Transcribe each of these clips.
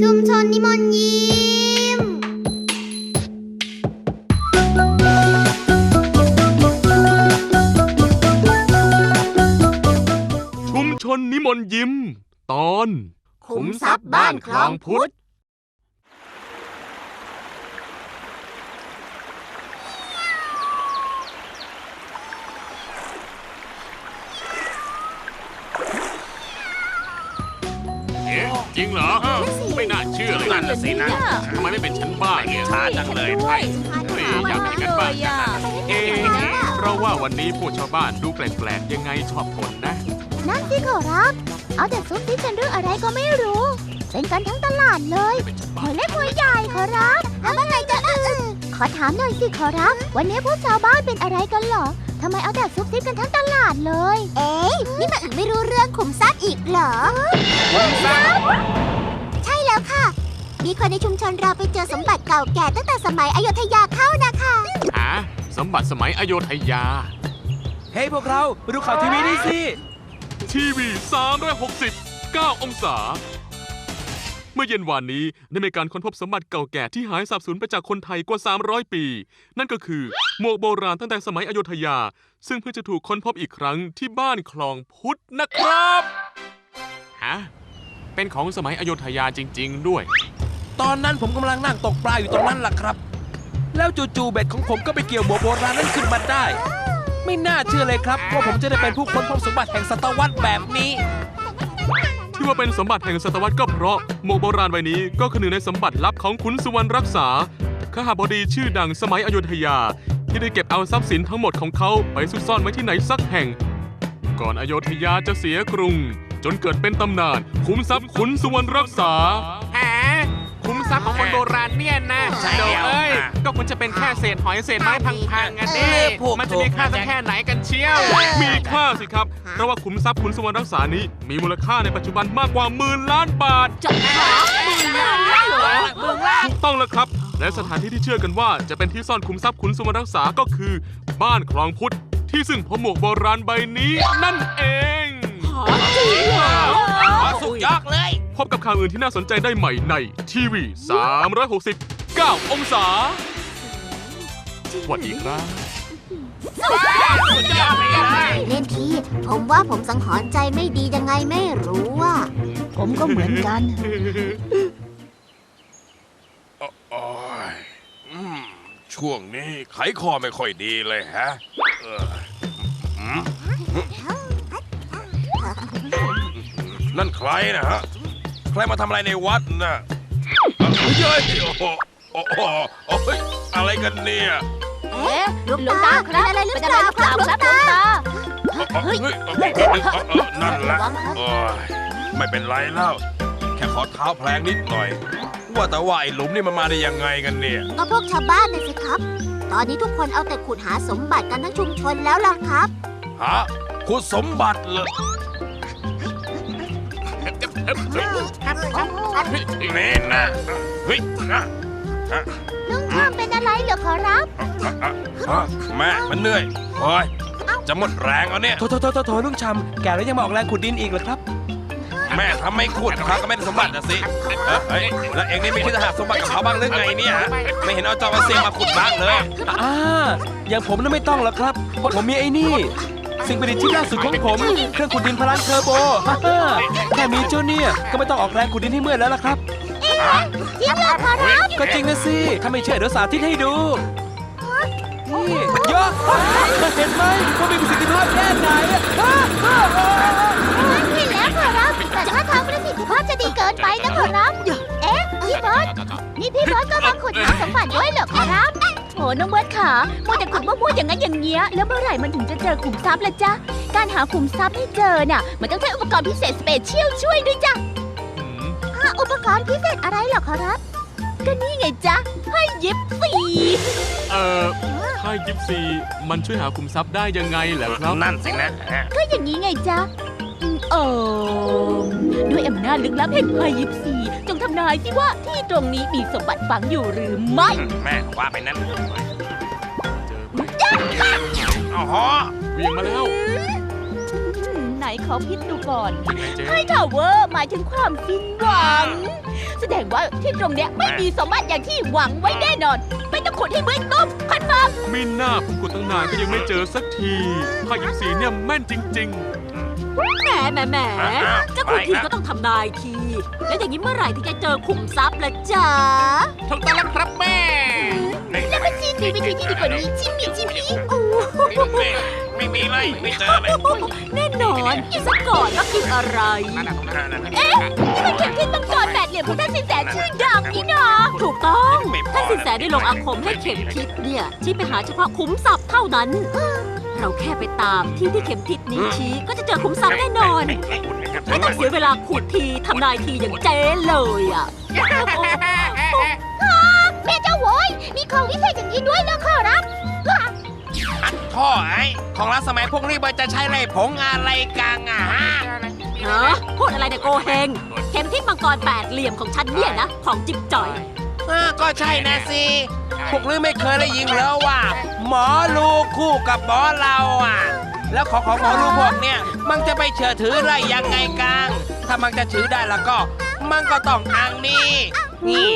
ชุมชนนิมนต์ยิ้ม ชุมชนนิมนต์ยิ้ม ตอน ขุมทรัพย์บ้านคลองพุทธ จริงเหรอ ไม่น่าเชื่อเลยนั่นน่ะสินะทำไมไม่เป็นฉันบ้างเนี่ยช้าจังเลยด้วใช่ยเฮ้ยอยากเป็นอย่างนั้นบ้างจังนะเอ๊ะเราว่าวันนี้พวกชาวบ้านดูแปลกๆ ยังไงชอบทนนะ นั่นสิขอรับ เอาแต่ซุบซิบกันเรื่องอะไรก็ไม่รู้ เป็นกันทั้งตลาดเลยเป็นฉันหับ้าวเล็กหัวใหญ่ขอรับแล้วเมื่อไหร่จะอึขอถามหน่อยสิขอรับ วันนี้พวกชาวบ้านเป็นอะไรกันเหรอทำไมเอาแต่ซุบซิบกันทั้งตลาดเลย เอ๊ยนี่มาอึไม่รู้เรื่องขุมทรัพย์อีกเหรอขุมทรัพย์ใช่แล้วค่ะ มีคนในชุมชนเราไปเจอสมบัติเก่าแก่ตั้งแต่สมัยอยุธยาเข้านะคะหาสมบัติสมัยอโยธยา เฮ้ยพวกเรามาดูข่าวทีวีนี่สิ ทีวี 360 9 องศา เมื่อเย็นวานนี้ได้มีการค้นพบสมบัติเก่าแก่ที่หายสาบสูญไปจากคนไทยกว่า 300 ปี นั่นก็คือหมวกโบราณตั้งแต่สมัยอโยธยา ซึ่งเพิ่งจะถูกค้นพบอีกครั้งที่บ้านคลองพุทธนะครับ ฮะ เป็นของสมัยอโยธยาจริง ๆ ด้วย ตอนนั้นผมกำลังนั่งตกปลาอยู่ตรงนั้นล่ะครับ แล้วจู่ๆเบ็ดของผมก็ไปเกี่ยวหมวโบราณนั้นขึ้นมาได้ ไม่น่าเชื่อเลยครับว่าผมจะได้เป็นผู้ค้นพบสมบัติแห่งศตวรรษแบบนี้ ที่ว่าเป็นสมบัติแห่งศตวรรษก็เพราะหมวกโบราณใบนี้ก็คือหนึ่งในสมบัติลับของขุนสุวรรณรักษาขหาบดีชื่อดังสมัยอโยธยา ที่ได้เก็บเอาทรัพย์สินทั้งหมดของเขาไปซุกซ่อนไว้ที่ไหนสักแห่ง ก่อนอโยธยาจะเสียกรุง จนเกิดเป็นตำนานขุมทรัพย์ขุนสุวรรณรักษา เนี่ยนะใช่แล้วเดี๋ยเอ้ยอะ ก็คุณจะเป็นแค่เศษหอยเศษไม้พังๆอันนี้เออพวกมันจะมีค่าสักแค่ไหนกันเชียว มีค่าสิครับ เพราะว่าขุมทรัพย์ขุนสุวรรณรักษานี้ มีมูลค่าในปัจจุบันมากกว่าหมื่นล้านบาทจบค่ะมือล้านเหรอถูกต้องแล้วครับ และสถานที่ที่เชื่อกันว่าจะเป็นที่ซ่อนขุมทรัพย์ขุนสุวรรณรักษาก็คือ บ้านคลองพุทธที่ซึ่งพบหมวกโบราณใบนี้นั่นเอง สุดยอดเลย พบกับข่าวอื่นที่น่าสนใจได้ใหม่ในทีวี 360 9 องศาสวัสดีครับเล่นทีผมว่าผมสังหรณ์ใจไม่ดียังไงไม่รู้ว่า ผมก็เหมือนกัน โอ้ยอืมช่วงนี้ไขคอไม่ค่อยดีเลยฮะเอออืมนั่นใครนะฮะ ใครมาทำอะไรในวัดน่ะเอ้ยเฮ้ยโอ้โห โอ้โหโอ้ยอะไรกันเนี่ยเอ๊ะหลวงตาครับเป็นอะไรหรือเปล่าครับหลวงตาเฮ้ยเอ้ยเอ้ยเอ้ยเอ้ยนั่นแหละโอ้ยไม่เป็นไรแล้วแค่ขอเท้าแพลงนิดหน่อย ว่าแต่ว่าไอ้หลุมนี่มันมาได้ยังไงกันเนี่ย ก็พวกชาวบ้านน่ะสิครับ ตอนนี้ทุกคนเอาแต่ขุดหาสมบัติกันทั้งชุมชนแล้วล่ะครับฮะคุณสมบัติเหรอนี่นะเฮ้ยนะ ลุงทำเป็นอะไรเหรอขอรับฮะแม่มันเหนื่อยโอ้ยจะหมดแรงแล้วเนี่ย โถโถโถโถโถลุงชำแก่แล้วยังมาออกแรงขุดดินอีกเหรอครับ แม่ทำไม่ขุดครับก็ไม่ได้สมบัตินะสิเอ้ยเฮ้ยแล้วเองนี่ไม่คิดจะหาสมบัติกับเขาบ้างหรือไงเนี่ยฮะไม่เห็นเอาจอมาเซียมาขุดบ้างเลย อ่า อย่างผมน่ะไม่ต้องหรอกครับเพราะผมมีไอ้นี่ สิ่งประดิษฐ์ชิ้นล่าสุดของผม เครื่องขุดดินพลังเทอร์โบฮ่าฮ่าแค่มีเจ้าเนี่ยก็ไม่ต้องออกแรงขุดดินให้เมื่อยแล้วล่ะครับ จริงเหรอขอรับก็จริงนะสิ ถ้าไม่เชื่อเดี๋ยวสาธิตให้ดู นี่ยกเห็นไหมว่ามีประสิทธิภาพแค่ไหนอะอ้าอ้าอ้าเห็นแล้วขอรับแต่ถ้าทางประสิทธิภาพจะดีเกินไปนะขอรับเอ๊ะพี่เบิร์ตนี่พี่เบิร์ตก็มาขุดหาสมบัติด้วยเหรอขอรับโอ้น้องเบิร์ดขามัวแต่ขุดมั่วๆอย่างนั้นอย่างเงี้ย แล้วเมื่อไหร่มันถึงจะเจอขุมทรัพย์ล่ะจ๊ะ การหาขุมทรัพย์ให้เจอน่ะ มันต้องใช้อุปกรณ์พิเศษสเปเชียลช่วยด้วยจ้ะ อืมอะอุปกรณ์พิเศษอะไรเหรอขอรับ ก็นี่ไงจ๊ะ ให้ยิบสี่เอ่อค่ายยิปซีมันช่วยหาคุมทรัพย์ได้ยังไงเหรอครับ นั่นสินะฮะก็อย่างนี้ไงจ๊ะอืมเออด้วยอำนาจลึกลับแห่งไพ่ยิบสี่จงทำนายสิว่าที่ตรงนี้มีสมบัติฝังอยู่หรือไม่ แม่ว่าไปนั้นเจออ๋อเวียงมาแล้ว อืมไหน ขอคิดดูก่อนยังไงเจ๊ไฮทาวเวอร์หมายถึงความสิ้นหวัง แสดงว่าที่ตรงเนี้ยไม่มีสมบัติอย่างที่หวังไว้แน่นอน ไม่ต้องขุดให้มืดต้มคอนเฟิร์มมีหน้าผมกดตั้งนานก็ยังไม่เจอสักทีผ้ายิงสีเนี่ยแม่นจริง แหมแหมแหมจะขุดทีก็ต้องทำนายที แล้วอย่างนี้เมื่อไหร่ที่จะเจอขุมทรัพย์ละจ๊ะ ถูกต้องแล้วครับแม่ แล้วมันจีนมีวิธีที่ดีกว่านี้ชิมิชิมิโอ้ไม่ไม่มีเลยไม่เจอเลยแน่นอนกินซะก่อนว่ากินอะไร เอ๊ะ นี่มันเข็มทิศมังกรแปดเหลี่ยมของท่านสินแสชื่อดังนี่นาถูกต้องท่านสินแสได้ลงอาคมให้เข็มทิศเนี่ยชี้ไปหาเฉพาะขุมทรัพย์เท่านั้น เราแค่ไปตามที่ที่เข็มทิศนี้ชี้ก็จะเจอขุมทรัพย์แน่นอน ไม่ต้องเสียเวลาขุดทีทำนายทีอย่างเจ๊เลยอะแม่เจ้าโว้ยมี อัดท่อไอ้ของรัฐสมัยพวกนี้มันจะใช้ไรผงอะไรกังอะฮะฮะพูดอะไรเนี่ยโกเฮงเข็มทิศมังกรแปดเหลี่ยมของฉันเนี่ยนะ ของจิ๊บจ่อยอ่าก็ใช่นะสิ พวกลือไม่เคยได้ยินแล้วว่า หมอลูคู่กับหมอเราอะ แล้วของของหมอลูพวกเนี่ย มันจะไปเชื่อถือได้ยังไงกังถ้ามันจะถือได้แล้วก็ มันก็ต้องอังนี่นี่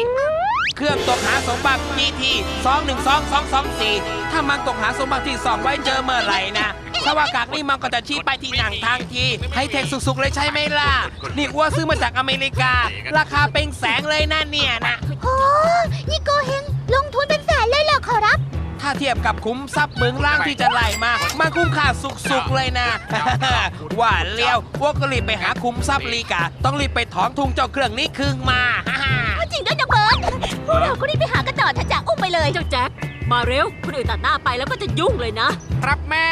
เครื่องตกหาสมบัติ GT 212224 ถ้ามันตกหาสมบัติที่สองไว้เจอเมื่อไหร่นะถ้าว่ากากนี่มันก็จะชี้ไปที่หนังทางทีให้เทคสุกๆเลยใช่ไหมล่ะ นี่ว่าซื้อมาจากอเมริกา ราคาเป็นแสงเลยนะเนี่ยนะ โอ้นี่โกเฮง เทียบกับคุ้มทรัพย์เมืองล่างที่จะไล่มามันคุ้มค่าสุกๆเลยนะ ว่าเลี้ยวพวกก็รีบไปหาคุ้มทรัพย์ลีกา ต้องรีบไปถอนทุงเจ้าเครื่องนี้คืนมาจริงด้วยนะเบิร์ดพวกเราก็รีบไปหากันต่อเถอะจ้ะอุ้มไปเลยเจ้าแจ็คมาเร็วคนอื่นตัดหน้าไปแล้วก็จะยุ่งเลยนะ ครับแม่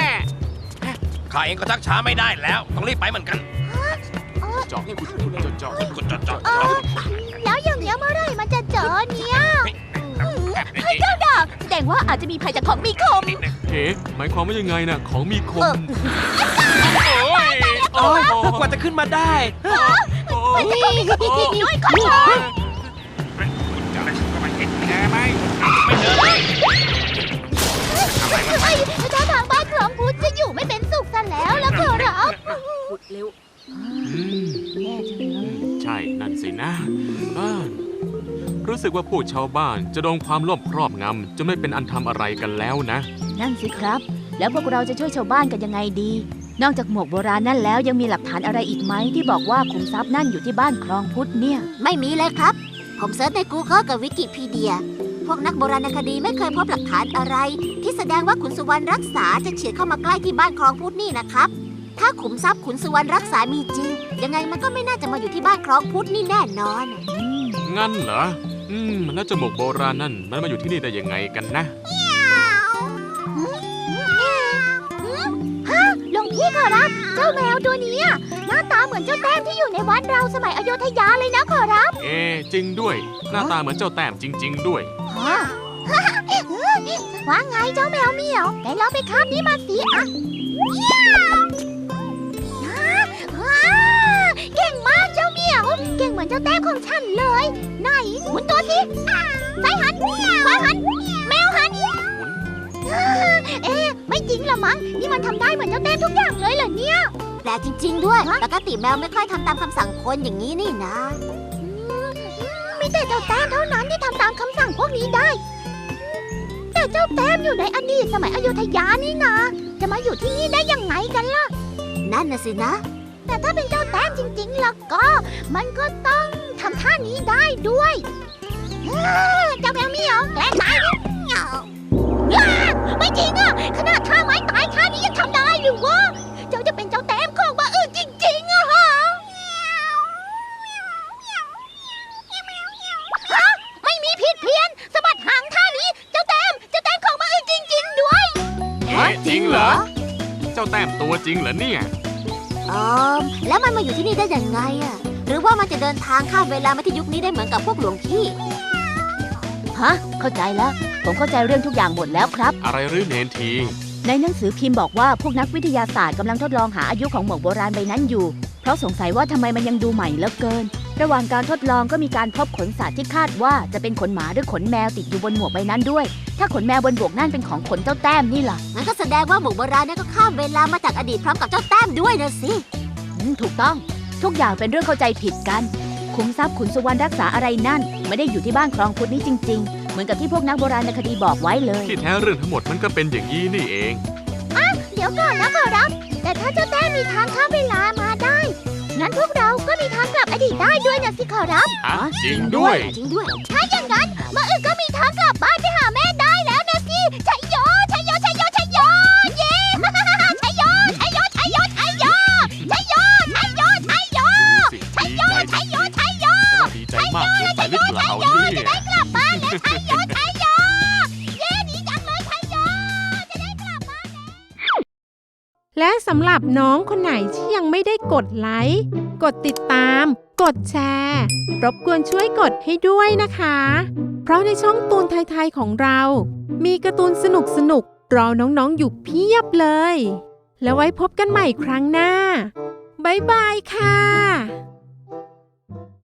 ข้าเองก็ชักช้าไม่ได้แล้ว ต้องรีบไปเหมือนกันๆจอกขุดขุดจอกจอกกุดจอดจอดเออแล้วอย่างเงี้ยเมื่อไหร่มันจะเจอเนี่ย เจ้าดอกแสดงว่าอาจจะมีภัยจากของมีคม เอ๊ะหมายความว่ายังไงน่ะ ของมีคเอมอโอ้ยโอ้ยกว่าจะขึ้นมาได้โอ้ยด้วยขอโทษเฮ้ยถ้าทางบ้านของพุทธจะอยู่ไม่เป็นสุขซะแล้วล่ะขอรับขุดเร็ว อืมใช่นั่นสินะอ่า รู้สึกว่าผู้ชาวบ้านจะโดนความโลภครอบงำจนไม่เป็นอันทำอะไรกันแล้วนะ นั่นสิครับ แล้วพวกเราจะช่วยชาวบ้านกันยังไงดี นอกจากหมวกโบราณนั่นแล้วยังมีหลักฐานอะไรอีกไหมที่บอกว่าขุมทรัพย์นั่นอยู่ที่บ้านคลองพุทธเนี่ย ไม่มีเลยครับ ผมเซิร์ชใน Google กับวิกิพีเดีย พวกนักโบราณคดีไม่เคยพบหลักฐานอะไร ที่แสดงว่าขุนสุวรรณรักษาจะเฉียดเข้ามาใกล้ที่บ้านคลองพุทธนี่นะครับ ถ้าขุมทรัพย์ขุนสุวรรณรักษามีจริง ยังไงมันก็ไม่น่าจะมาอยู่ที่บ้านคลองพุทธนี่แน่นอนงั้นเหรอ อืมแล้วจมูกโบราณนั่นมันมาอยู่ที่นี่ได้ยังไงกันนะหลวงพี่ขอรับ เจ้าแมวตัวเนี้ยหน้าตาเหมือนเจ้าแต้มที่อยู่ในวัดเราสมัยอโยธยาเลยนะขอรับเอ๊ะจริงด้วย หน้าตาเหมือนเจ้าแต้มจริง ๆ ด้วยฮะว่าไงเจ้าแมวเหมียวไหนลองไปคาบนี้มาสิอะเมียวฮะว้าเก่งมากเจ้าเหมียวเก่งเหมือนเจ้าแต้มของฉันเลย ไหนหมุนตัวสิซ้ายหันขวาหัน แมวหัน เอ๊ะไม่จริงละมั้ง นี่มันทำได้เหมือนเจ้าแต้มทุกอย่างเลยเหรอเนี่ย แปลกจริง ๆ ด้วย ปกติแมวไม่ค่อยทำตามคำสั่งคนอย่างนี้นี่นะมีแต่เจ้าแต้มเท่านั้นที่ทำตามคำสั่งพวกนี้ได้ แต่เจ้าแต้มอยู่ในอดีตสมัยอยุธยานี่นะ จะมาอยู่ที่นี่ได้ยังไงกันล่ะ นั่นน่ะสินะ แต่ถ้าเป็นเจ้าแต้มจริงๆ แล้วก็ มันก็ต้องทำท่านี้ได้ด้วยอ้าเจ้าแมวเหมียวแกล้งตายเนี่ยเหมียวอ้าไม่จริงอะขนาดท่าไม้ตายท่านี้ยังทำได้หรือวะเจ้าจะเป็นเจ้าแต้มของบ้าอื่นจริงๆอะฮะฮะไม่มีผิดเพี้ยนสะบัดหางท่านี้ เจ้าแต้มเจ้าแต้มของบ้าอื่นจริง ๆ ด้วย เอ๊ะจริงเหรอ เจ้าแต้มตัวจริงเหรอเนี่ยเออแล้วมันมาอยู่ที่นี่ได้ยังไงอะหรือว่ามันจะเดินทางข้ามเวลามาที่ยุคนี้ได้เหมือนกับพวกหลวงพี่ฮะเข้าใจแล้ว ผมเข้าใจเรื่องทุกอย่างหมดแล้วครับ อะไรหรือเนนที ในหนังสือพิมพ์บอกว่าพวกนักวิทยาศาสตร์กำลังทดลองหาอายุของหมวกโบราณใบนั้นอยู่ เพราะสงสัยว่าทำไมมันยังดูใหม่เหลือเกิน ระหว่างการทดลองก็มีการพบขนสัตว์ที่คาดว่าจะเป็นขนหมาหรือขนแมวติดอยู่บนหมวกใบนั้นด้วย ถ้าขนแมวบนหมวกนั่นเป็นของขนเจ้าแต้มนี่ล่ะงั้นก็แสดงว่าหมู่โบราณเนี่ยก็ข้ามเวลามาจากอดีตพร้อมกับเจ้าแต้มด้วยนะสิอืมถูกต้อง ทุกอย่างเป็นเรื่องเข้าใจผิดกันขุมทรัพย์ขุนสุวรรณรักษาอะไรนั่น ไม่ได้อยู่ที่บ้านคลองพุทธนี้จริง ๆ เหมือนกับที่พวกนักโบราณคดีบอกไว้เลยที่แท้เรื่องทั้งหมดมันก็เป็นอย่างนี้นี่เอง เดี๋ยวก่อนนะขอรับ แต่ถ้าเจ้าแต้มมีทางข้ามเวลามาได้ งั้นพวกเราก็มีทางกลับอดีตได้ด้วยนะสิขอรับ ฮะจริงด้วย จริงด้วย ถ้าอย่างนั้นมาอึกก็มีทางกลับ สำหรับน้องคนไหนที่ยังไม่ได้กดไลค์ กดติดตาม กดแชร์ รบกวนช่วยกดให้ด้วยนะคะ เพราะในช่องตูนไทยๆของเรา มีการ์ตูนสนุกๆรอน้องๆอยู่เพียบเลย แล้วไว้พบกันใหม่ครั้งหน้า บ๊ายบายค่ะ